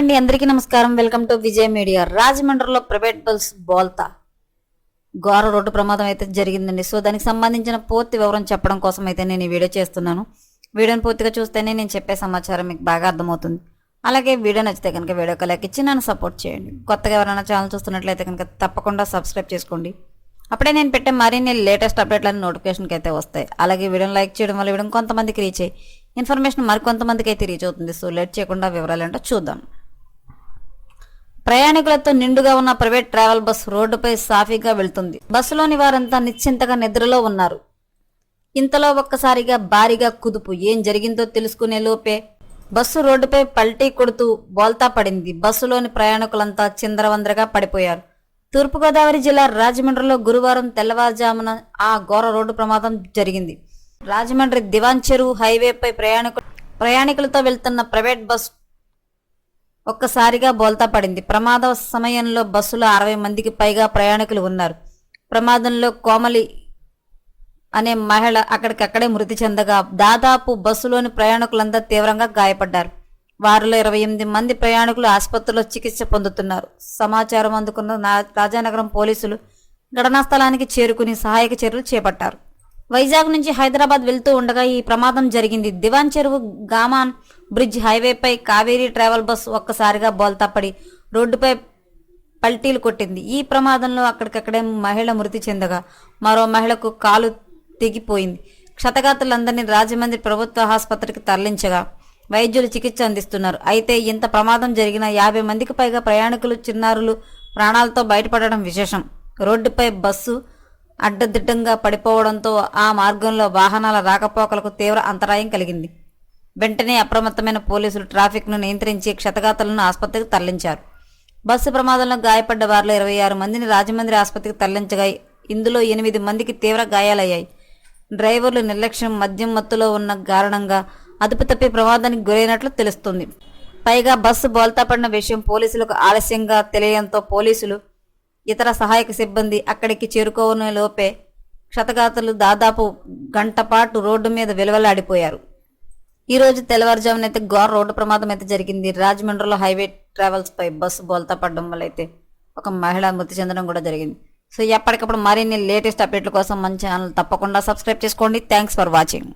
అండి అందరికీ నమస్కారం. Welcome to Vijay media. రాజమండ్రిలో ప్రైవేట్ బస్ బోల్తా. ఘోర రోడ్డు ప్రమాదం అయితే జరిగిందండి. సో దానికి సంబంధించిన పూర్తి వివరం చెప్పడం కోసం అయితే నేను ఈ వీడియో చేస్తున్నాను. వీడియోని పూర్తిగా చూస్తేనే నేను చెప్పే సమాచారం మీకు బాగా అర్థమవుతుంది. అలాగే వీడియో నచ్చితే కనుక వీడియోకి లైక్ ఇచ్చి నన్ను సపోర్ట్ చేయండి. కొత్తగా ఎవరైనా ఛానల్ చూస్తున్నట్లయితే కనుక తప్పకుండా సబ్స్క్రైబ్ చేసుకోండి. అప్పుడే నేను పెట్టే మరిన్ని లేటెస్ట్ అప్డేట్లని నోటిఫికేషన్కి అయితే వస్తాయి. అలాగే వీడియోని లైక్ చేయడం వల్ల వీడియో కొంతమందికి రీచ్ అయ్యి ఇన్ఫర్మేషన్ మరికొంతమందికి అయితే రీచ్ అవుతుంది. సో లేట్ చేయకుండా వివరాలు ఏంటో చూద్దాం. ప్రయాణికులతో నిండుగా ఉన్న ప్రైవేట్ ట్రావెల్ బస్ రోడ్డుపై సాఫీగా వెళ్తుంది. బస్సులోని వారంతా నిశ్చింతగా నిద్రలో ఉన్నారు. ఇంతలో ఒక్కసారిగా భారీగా కుదుపు. ఏం జరిగిందో తెలుసుకునే లోపే బస్సు రోడ్డుపై పల్టీ కొడుతూ బోల్తా పడింది. బస్సులోని ప్రయాణికులంతా చిందరవందరగా పడిపోయారు. తూర్పుగోదావరి జిల్లా రాజమండ్రిలో గురువారం తెల్లవారుజామున ఆ ఘోర రోడ్డు ప్రమాదం జరిగింది. రాజమండ్రి దివాన్ చెరువు హైవేపై ప్రయాణికులు ప్రయాణికులతో వెళ్తున్న ప్రైవేట్ బస్ ఒక్కసారిగా బోల్తా పడింది. ప్రమాద సమయంలో బస్సులో అరవై మందికి పైగా ప్రయాణికులు ఉన్నారు. ప్రమాదంలో కోమలి అనే మహిళ అక్కడికక్కడే మృతి చెందగా దాదాపు బస్సులోని ప్రయాణికులంతా తీవ్రంగా గాయపడ్డారు. వారిలో ఇరవై ఎనిమిది మంది ప్రయాణికులు ఆసుపత్రిలో చికిత్స పొందుతున్నారు. సమాచారం అందుకున్న రాజానగరం పోలీసులు ఘటనా స్థలానికి చేరుకుని సహాయక చర్యలు చేపట్టారు. వైజాగ్ నుంచి హైదరాబాద్ వెళ్తూ ఉండగా ఈ ప్రమాదం జరిగింది. దివాన్ చెరువు గామాన్ బ్రిడ్జ్ హైవేపై కావేరీ ట్రావెల్ బస్ ఒక్కసారిగా బోల్తాపడి రోడ్డుపై పల్టీలు కొట్టింది. ఈ ప్రమాదంలో అక్కడికక్కడే మహిళ మృతి చెందగా మరో మహిళకు కాలు తెగిపోయింది. క్షతగాతులందరినీ రాజమండ్రి ప్రభుత్వ ఆసుపత్రికి తరలించగా వైద్యులు చికిత్స అందిస్తున్నారు. అయితే ఇంత ప్రమాదం జరిగిన యాభై మందికి పైగా ప్రయాణికులు చిన్నారులు ప్రాణాలతో బయటపడడం విశేషం. రోడ్డుపై బస్సు అడ్డదిడ్డంగా పడిపోవడంతో ఆ మార్గంలో వాహనాల రాకపోకలకు తీవ్ర అంతరాయం కలిగింది. వెంటనే అప్రమత్తమైన పోలీసులు ట్రాఫిక్ను నియంత్రించి క్షతగాతులను ఆసుపత్రికి తరలించారు. బస్సు ప్రమాదంలో గాయపడ్డ వారిలో ఇరవై ఆరు మందిని రాజమండ్రి ఆసుపత్రికి తరలించగా ఇందులో ఎనిమిది మందికి తీవ్ర గాయాలయ్యాయి. డ్రైవర్లు నిర్లక్ష్యం మద్యం మత్తులో ఉన్న కారణంగా అదుపు తప్పి ప్రమాదానికి గురైనట్లు తెలుస్తుంది. పైగా బస్సు బోల్తాపడిన విషయం పోలీసులకు ఆలస్యంగా తెలియడంతో పోలీసులు ఇతర సహాయక సిబ్బంది అక్కడికి చేరుకోవనే లోపే క్షతగాతులు దాదాపు గంటపాటు రోడ్డు మీద వెలువలాడిపోయారు. ఈరోజు తెల్లవారుజామునైతే తెల్లవారుజామున అయితే ఘోర రోడ్డు ప్రమాదం అయితే జరిగింది. రాజమండ్రిలో హైవే ట్రావెల్స్ పై బస్సు బోల్తా పడడం వల్ల అయితే ఒక మహిళ మృతి చెందడం కూడా జరిగింది. సో ఎప్పటికప్పుడు మరిన్ని లేటెస్ట్ అప్డేట్ల కోసం మన ఛానల్ తప్పకుండా సబ్స్క్రైబ్ చేసుకోండి. Thanks for watching.